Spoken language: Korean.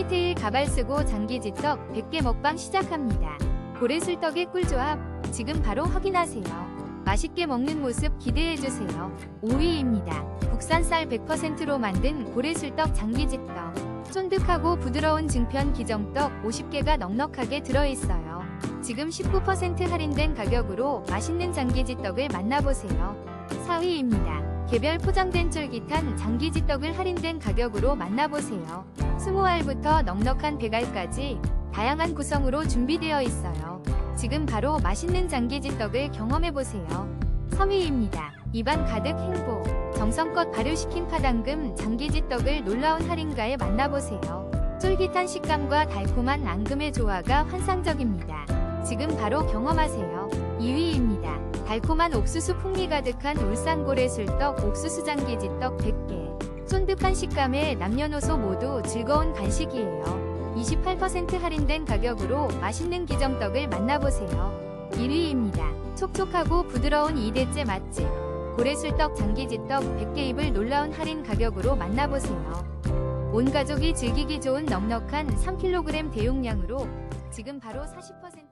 포니테일 가발 쓰고 장기지떡 100개 먹방 시작합니다. 고래술떡의 꿀조합 지금 바로 확인하세요. 맛있게 먹는 모습 기대해주세요. 5위입니다. 국산 쌀 100%로 만든 고래술떡 장기지떡. 쫀득하고 부드러운 증편 기정떡 50개가 넉넉하게 들어있어요. 지금 19% 할인된 가격으로 맛있는 장기지떡을 만나보세요. 4위입니다. 개별 포장된 쫄깃한 장기지떡을 할인된 가격으로 만나보세요. 20알부터 넉넉한 100알까지 다양한 구성으로 준비되어 있어요. 지금 바로 맛있는 장기지떡을 경험해보세요. 3위입니다. 입안 가득 행복. 정성껏 발효시킨 파당금 장기지떡을 놀라운 할인가에 만나보세요. 쫄깃한 식감과 달콤한 앙금의 조화가 환상적입니다. 지금 바로 경험하세요. 2위입니다. 달콤한 옥수수 풍미 가득한 울산고래 술떡 옥수수 장기지떡 100개. 쫀득한 식감에 남녀노소 모두 즐거운 간식이에요. 28% 할인된 가격으로 맛있는 기정떡을 만나보세요. 1위입니다. 촉촉하고 부드러운 2대째 맛집. 고래술떡 장기지떡 100개 입을 놀라운 할인 가격으로 만나보세요. 온 가족이 즐기기 좋은 넉넉한 3kg 대용량으로 지금 바로 40%